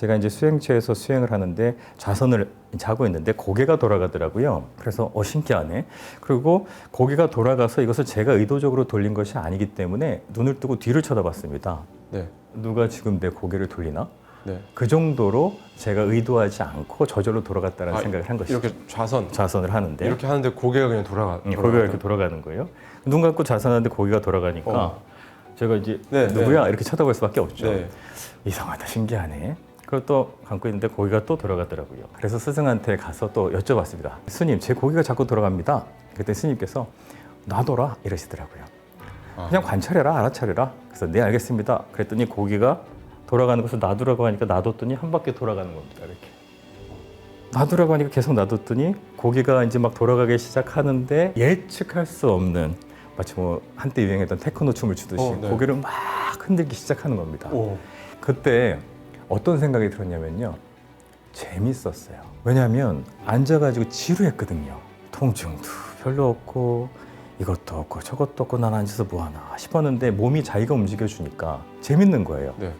제가 이제 수행체에서 수행을 하는데 좌선을 자고 있는데 고개가 돌아가더라고요. 그래서 어 신기하네. 그리고 고개가 돌아가서 이것을 제가 의도적으로 돌린 것이 아니기 때문에 눈을 뜨고 뒤를 쳐다봤습니다. 네. 누가 지금 내 고개를 돌리나? 네. 그 정도로 제가 의도하지 않고 저절로 돌아갔다는 아, 생각을 한 것이죠. 이렇게 좌선 좌선을 하는데 이렇게 하는데 고개가 그냥 돌아가. 예, 고개가 이렇게 돌아가는 거예요. 눈 감고 좌선하는데 고개가 돌아가니까 어. 제가 이제 네, 누구야 이렇게 쳐다볼 수밖에 없죠. 네. 이상하다, 신기하네. 그걸 또 감고 있는데 고개가 또 돌아가더라고요. 그래서 스승한테 가서 또 여쭤봤습니다. 스님, 제 고개가 자꾸 돌아갑니다. 그때 스님께서 놔둬라 이러시더라고요. 아. 그냥 관찰해라, 알아차려라. 그래서 네 알겠습니다. 그랬더니 고개가 돌아가는 것을 놔두라고 하니까 놔뒀더니 한 바퀴 돌아가는 겁니다. 이렇게. 놔두라고 하니까 계속 놔뒀더니 고기가 이제 막 돌아가기 시작하는데 예측할 수 없는 마치 뭐 한때 유행했던 테크노 춤을 추듯이 어, 네. 고개를 막 흔들기 시작하는 겁니다. 오. 그때 어떤 생각이 들었냐면요. 재밌었어요. 왜냐하면 앉아가지고 지루했거든요. 통증도 별로 없고 이것도 없고 저것도 없고 난 앉아서 뭐하나 싶었는데 몸이 자기가 움직여주니까 재밌는 거예요. 네.